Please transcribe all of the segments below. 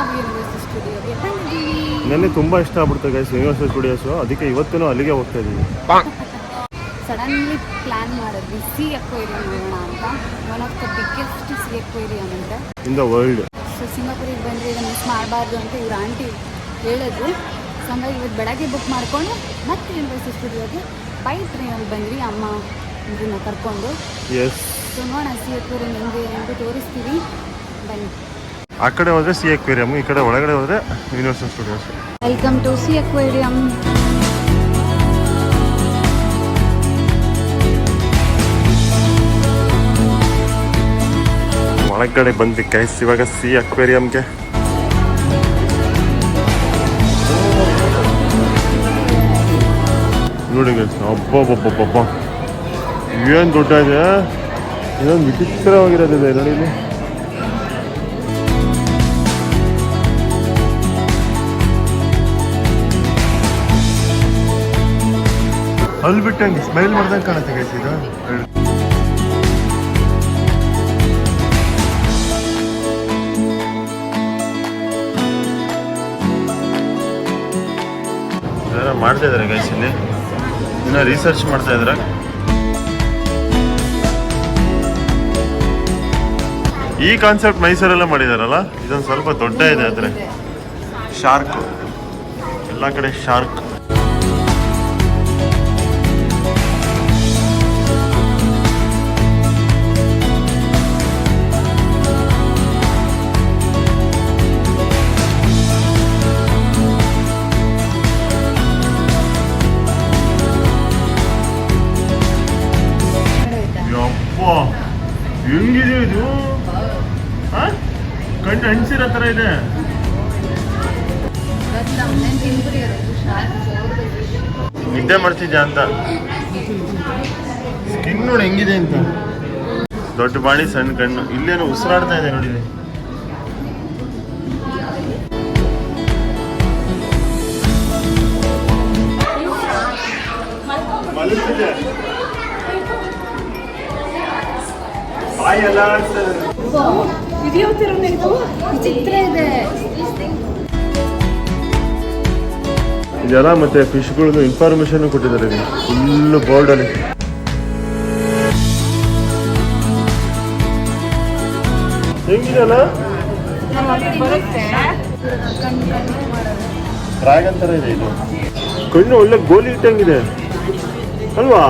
ನಾವು ಯೂನಿವರ್ಸಿಟಿ ಸ್ಟುಡಿಯೋಗೆ ಬಂದಿದ್ದೀವಿ ನನಗೆ ತುಂಬ ಇಷ್ಟ ಆಗ್ಬಿಡ್ತು ಗೈಸ್ ಯೂನಿವರ್ಸಲ್ ಸ್ಟುಡಿಯೋಸು ಅದಕ್ಕೆ ಇವತ್ತೂ ಅಲ್ಲಿಗೆ ಹೋಗ್ತಾ ಇದ್ದೀವಿ ಸಡನ್ಲಿ ಪ್ಲ್ಯಾನ್ ಮಾಡಿದ್ವಿ ಸಿ ಅಕ್ವೇರಿಯಂ ನೋಡೋಣ ಅಂತ. One of the biggest sea aquarium ಅಂತ ಇನ್ ದ ವರ್ಲ್ಡ್ ಸೊ ಸಿಂಗಾಪುರಿಗೆ ಬಂದರೆ ಇದನ್ನು ಮಿಸ್ ಮಾಡಬಾರ್ದು ಅಂತ ಇವ್ರ ಆಂಟಿ ಹೇಳಿದ್ರು. ಸೊ ಹಂಗಾಗಿ ಇವತ್ತು ಬೆಳಗ್ಗೆ ಬುಕ್ ಮಾಡಿಕೊಂಡು ಮತ್ತೆ ಯೂನಿವರ್ಸಿಟಿ ಸ್ಟುಡಿಯೋಗೆ ಬೈ ಟ್ರೈನಲ್ಲಿ ಬಂದ್ವಿ ಅಮ್ಮ ಇದನ್ನ ಕರ್ಕೊಂಡು. ಎಸ್ ಸೊ ನೋಡೋಣ ಸಿ ಅಕ್ವೇರಿಯಂ ಹೆಂಗೆ ಅಂತ ತೋರಿಸ್ತೀವಿ. ಬನ್ನಿ. ಆ ಕಡೆ ಹೋದ್ರೆ ಸಿ ಅಕ್ವೇರಿಯಮ್ ಈ ಕಡೆ ಒಳಗಡೆ ಹೋದ್ರೆ universal studios. Welcome to sea aquarium ಒಳಗಡೆ ಬಂದ್ವಿ ಕೈಸ್ ಇವಾಗ ಸಿ ಅಕ್ವೇರಿಯಂಗೆ. ನೋಡಿ ಅಬ್ಬಬ್ಬಬ್ಬಬ್ಬ ಏನು ದೊಡ್ಡ ಇದೆ? ಇದೊಂದು ವಿಚಿತ್ರವಾಗಿರೋದಿದೆ ನೋಡಿ ಇಲ್ಲಿ. ಅಲ್ಲಿ ಬಿಟ್ಟಂಗೆ ಸ್ಮೈಲ್ ಮಾಡ್ದಂಗೆ ಕಾಣುತ್ತೆ ಗೈಸ್ ಇದು. ಮಾಡ್ತಾ ಇದಾರೆ ಗೈಸ್ ಇಲ್ಲಿ. ಇನ್ನ ರಿಸರ್ಚ್ ಮಾಡ್ತಾ ಇದಾರೆ ಈ ಕಾನ್ಸೆಪ್ಟ್ ಮೈಸೂರಲ್ಲೇ ಮಾಡಿದಾರಲ್ಲ? ಇದೊಂದು ಸ್ವಲ್ಪ ದೊಡ್ಡ ಇದೆ ಆದ್ರೆ. ಶಾರ್ಕ್ ಎಲ್ಲ ಕಡೆ ಶಾರ್ಕ್ ಹೆಂಗಿದೆ ಇದು? ಕಣ್ಣು ಹಣ್ಸಿರೋ ತರ ಇದೆ. ನಿದ್ದೆ ಮಾಡ್ತಿದ್ಯಾ ಅಂತ? ಸ್ಕಿನ್ ನೋಡಿ ಹೆಂಗಿದೆ ಅಂತ. ದೊಡ್ಡ ಬಾಣಿ, ಸಣ್ಣ ಕಣ್ಣು ಇಲ್ಲೇನೋ ಉಸಿರಾಡ್ತಾ ಇದೆ ನೋಡಿ. ಇಲ್ಲಿ. ವಿಚಿತ್ರ ಇದೆ ಮತ್ತೆ ಫಿಶ್ಗಳದ್ದು ಇನ್ಫಾರ್ಮೇಶನ್ ಕೊಟ್ಟಿದ್ದಾರೆ ಫುಲ್ ಬೋರ್ಡಲ್ಲಿ ಹೆಂಗಿದೆಲ್ಲ ಡ್ರ್ಯಾಗನ್ ಥರ ಇದೆ ಇದು. ಕಣ್ಣು ಒಳ್ಳೆ ಗೋಲಿ ಇಟ್ಟಂಗಿದೆ ಅಲ್ವಾ?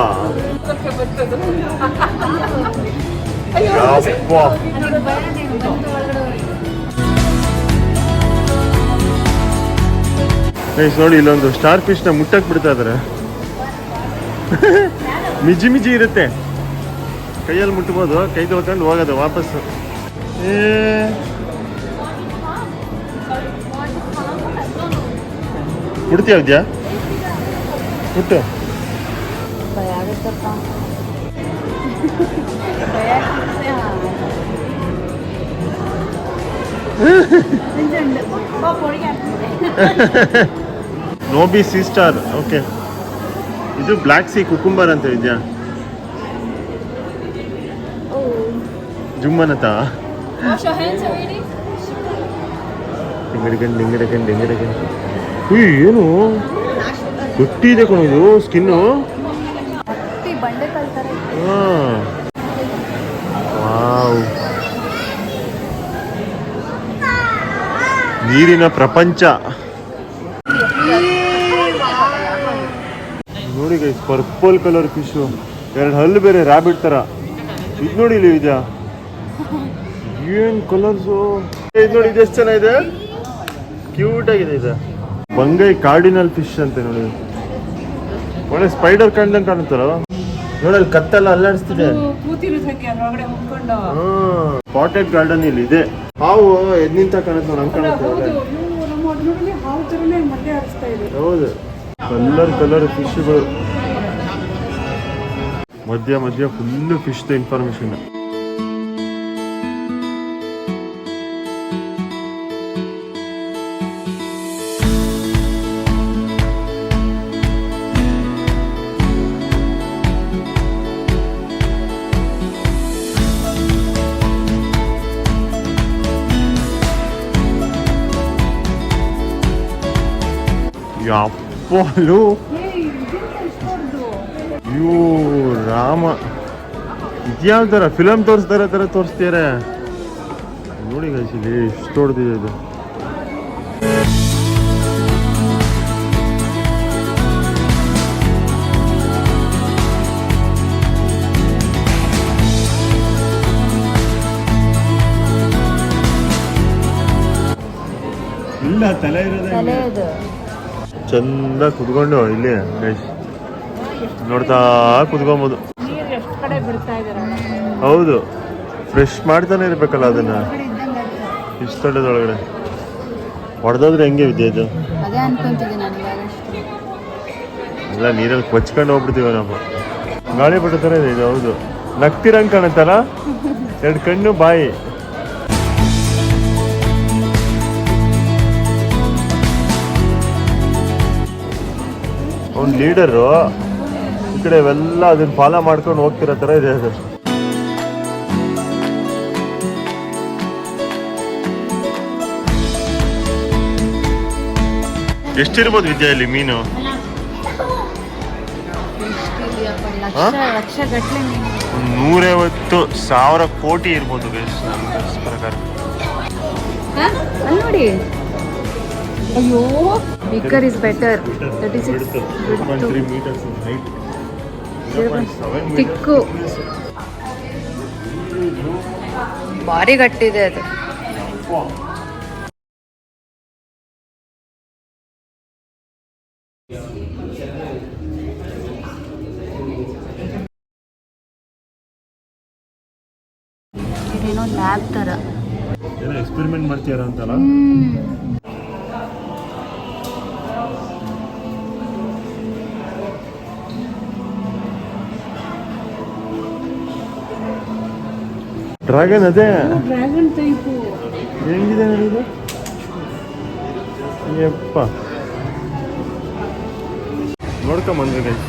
ನೋಡಿ ಇಲ್ಲೊಂದು ಸ್ಟಾರ್ ಫಿಶ್ನ ಮುಟ್ಟಕ್ ಬಿಡ್ತಾ ಇದಾರೆ. ಮಿಜಿ ಮಿಜಿ ಇರುತ್ತೆ. ಕೈಯಲ್ಲಿ ಮುಟ್ಬೋದು, ಕೈ ತೊಳ್ಕೊಂಡು ಹೋಗೋದು ವಾಪಸ್ ಏ. ಬಿಡ್ತೀಯ ವಿದ್ಯಾ? ಮುಟ್ಟು. ನೋಬಿ ಸಿ ಸ್ಟಾರ್ ಓಕೆ ಇದು ಬ್ಲ್ಯಾಕ್ ಸಿ ಕುಕುಂಬರ್ ಅಂತ ಇದೆಯಾ? ಜುಮ್ಮನತ? ಡಿಂಗಡಿಗಂಡ್ ಡಿಂಗಡಿಗಂಡ್ ಡಿಂಗಡಿಗಂಡ್ ಏನು? ಗಟ್ಟಿ ಇದೆ ಇದು ಸ್ಕಿನ್ನು ಹತ್ತಿ ಬಂಡೆ ಕಲ್ತಾರೆ. ವಾವ್. ನೀರಿನ ಪ್ರಪಂಚ. ನೋಡಿ ಗೈಸ್ ಪರ್ಪಲ್ ಕಲರ್ ಫಿಶು ಎರಡು ಹಲ್ಲು ಬೇರೆ ರ್ಯಾಬಿಟ್ ತರ. ಇದು ನೋಡಿ ಇಲ್ಲಿ ಇದೆಯಾ ಏನ್ ಕಲರ್ಸು ಇದು ನೋಡಿ ಇದೆಷ್ಟು ಚೆನ್ನಾಗಿದೆ? ಕ್ಯೂಟ್ ಆಗಿದೆ ಇದು. ಬಂಗೈ ಕಾರ್ಡಿನಲ್ ಫಿಶ್ ಅಂತ ನೋಡಿ. ಒಳ್ಳೆ ಸ್ಪೈಡರ್ ಕಂಡಂಗೆ ಕಾಣುತ್ತಲ್ಲ? ನೋಡಲ್ಲಿ ಕತ್ತಲ್ಲ ಅಲ್ಲಾಡಿಸ್ತಿದೆ. ಕೂತಿರೋದಕ್ಕೆ ಅದ್ರೊಳಗಡೆ ಹೊಂದ್ಕೊಂಡು. ಪಾಟೆಡ್ ಗಾರ್ಡನ್ ಇಲ್ಲಿ ಇದೆ. ಹಾವು ಎದ್ ನಿಂತ ಕಾಣುತ್ತೆ ನೋಡಿ ಹಂಗೆ ಕಾಣುತ್ತೆ ಹಾವು ಮಟ್ಟೆ ಹಾರಿಸ್ತಾ ಇದೆ. ಹೌದು. ಕಲರ್ ಕಲರ್ ಫಿಶ್ಗಳು ಮಧ್ಯ ಮಧ್ಯ ಫುಲ್ ಫಿಶ್ ಇನ್ಫಾರ್ಮೇಶನ್ ಯಪ್ಪಲು ಅಯ್ಯೋ, ರಾಮ. ಇದ್ಯಾವ ಥರ ಫಿಲಮ್ ತೋರಿಸ್ತಾರೆ ಥರ ತೋರಿಸ್ತಾರೆ ನೋಡಿ ಇಲ್ಲಿ ಎಷ್ಟು ದೊಡ್ಡದಿದೆ ಇದು. ಇಲ್ಲ, ತಲೆ ಇರೋದೇ ಚಂದ ಕುತ್ಕೊಂಡು ಇಲ್ಲಿ. ನೋಡ್ತಾ ಕುತ್ಕೊಬೋದು. ಹೌದು. ಫ್ರೆಶ್ ಮಾಡ್ತಾನೆ ಇರ್ಬೇಕಲ್ಲ ಅದನ್ನ. ಇಷ್ಟು ದೊಡ್ಡದೊಳಗಡೆ ಹೊಡೆದಾದ್ರೆ ಹೆಂಗೆ ವಿದ್ಯೆ ಇದು? ಎಲ್ಲ ನೀರಲ್ಲಿ ಕೊಚ್ಕೊಂಡು ಹೋಗ್ಬಿಡ್ತೀವಿ ನಾವು. ಗಾಳಿ ಬಿಟ್ಟ ಥರ ಇದೆ ಇದು ಹೌದು. ನಗ್ತಿರಂಗ್ ಕಾಣುತ್ತಲ್ಲ ಎರಡು ಕಣ್ಣು ಬಾಯಿ. ಅವ್ನು ಲೀಡರು ಈ ಕಡೆ ಇವೆಲ್ಲ ಅದನ್ನ ಫಾಲೋ ಮಾಡ್ಕೊಂಡು ಹೋಗ್ತಿರೋ ಥರ ಇದೆ ಅದು. ಎಷ್ಟಿರ್ಬೋದು ವಿದ್ಯಾ ಇಲ್ಲಿ ಮೀನು. ನೂರೈವತ್ತು ಸಾವಿರ ಕೋಟಿ ಇರ್ಬೋದು ಪ್ರಕಾರ ನೋಡಿ. ಅಯ್ಯೋ. Bigger is better thirty six ತಿಕ್ಕು ಭಾರಿ ಗಟ್ಟಿದೆ ಅದು. ಇದೇನೋ ಲ್ಯಾಬ್ ತರ. ಏನೋ ಎಕ್ಸ್ಪೆರಿಮೆಂಟ್ ಮಾಡ್ತೀರಾ ಅಂತಲ್ಲ? ಡ್ರ್ಯಾಗನ್ ಅದೇ. ಡ್ರ್ಯಾಗನ್ ಟೈಪು ಹೆಂಗಿದೆ ಯಪ್ಪ. ನೋಡ್ಕೊಂಬಂದ್ವಿ ಗೈಸ್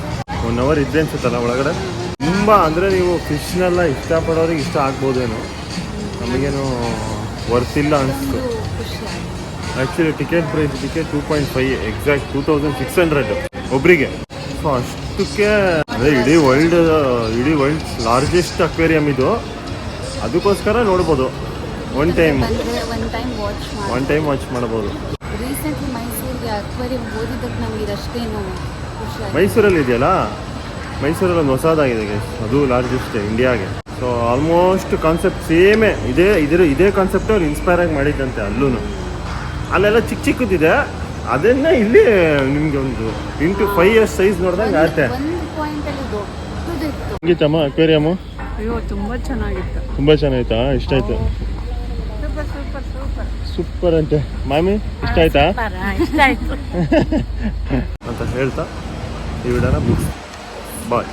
ಒನ್ ಅವರ್ ಇದ್ದೆ ಅನ್ಸುತ್ತಲ್ಲ ಒಳಗಡೆ? ತುಂಬ ಅಂದರೆ ನೀವು ಫಿಶ್ನೆಲ್ಲ ಇಷ್ಟಪಡೋರಿಗೆ ಇಷ್ಟ ಆಗ್ಬೋದೇನೋ. ನಮಗೇನು ವರ್ತ್ ಇಲ್ಲ ಅನಿಸ್ತು. Actually ticket price ticket two point five exact two thousand six hundred ಒಬ್ಬರಿಗೆ ಸೊ ಅಷ್ಟಕ್ಕೆ ಅದೇ ಇಡೀ ವರ್ಲ್ಡ್ ಇಡೀ ವರ್ಲ್ಡ್ ಲಾರ್ಜೆಸ್ಟ್ ಅಕ್ವೇರಿಯಂ ಇದು. ಅದಕ್ಕೋಸ್ಕರ ನೋಡ್ಬೋದು. One time one time watch ಮಾಡಿ. ಒನ್ ಟೈಮ್ ವಾಚ್ ಮಾಡ್ಬೋದು. ರೀಸೆಂಟ್ಲಿ ಮೈಸೂರಿಗೆ ಅಕ್ವೇರಿಯಂ ಓದಿದ್ದಕ್ಕೆ ನಮ್ಗೆ ಇದಷ್ಟೇನು ಖುಷಿ ಮೈಸೂರಲ್ಲಿ ಇದೆಯಲ್ಲ? ಮೈಸೂರಲ್ಲಿ ಒಂದು ಹೊಸದಾಗಿದೆ ಗೈಸ್ ಅದು ಲಾರ್ಜೆಸ್ಟ್ ಇಂಡಿಯಾಗೆ ಸೊ ಆಲ್ಮೋಸ್ಟ್ ಕಾನ್ಸೆಪ್ಟ್ ಸೇಮೇ ಇದೇ ಇದ್ರ ಇದೇ ಕಾನ್ಸೆಪ್ಟ್ ಅವ್ರು ಇನ್ಸ್ಪೈರ್ ಆಗಿ ಮಾಡಿದ್ದಂತೆ ಅಲ್ಲೂ ಅಲ್ಲೆಲ್ಲ ಚಿಕ್ಕ ಚಿಕ್ಕದಿದೆ. ಅದನ್ನ ಇಲ್ಲಿ ನಿಮಗೆ ಒಂದು ಇಂಟು ಫೈವ್ ಇಯರ್ಸ್ ಸೈಜ್ ನೋಡಿದಾಗ ಆಗುತ್ತೆ ಹೆಂಗಿತ್ತಮ್ಮ ಅಕ್ವೇರಿಯಮ್ಮು ಅಯ್ಯೋ ತುಂಬಾ ಚೆನ್ನಾಗಿತ್ತು. ತುಂಬಾ ಚೆನ್ನಾಯ್ತಾ ಇಷ್ಟ ಆಯ್ತು? Super super super. ಸೂಪರ್ ಅಂತೆ. ಮಾಮಿ ಇಷ್ಟ ಆಯ್ತಾ? ಇಷ್ಟ ಆಯ್ತು. ಅಂತ ಹೇಳ್ತಾ ಈ ವಿಡಿಯೋನ ಮುಗಿಸ್ ಬಾಯ್.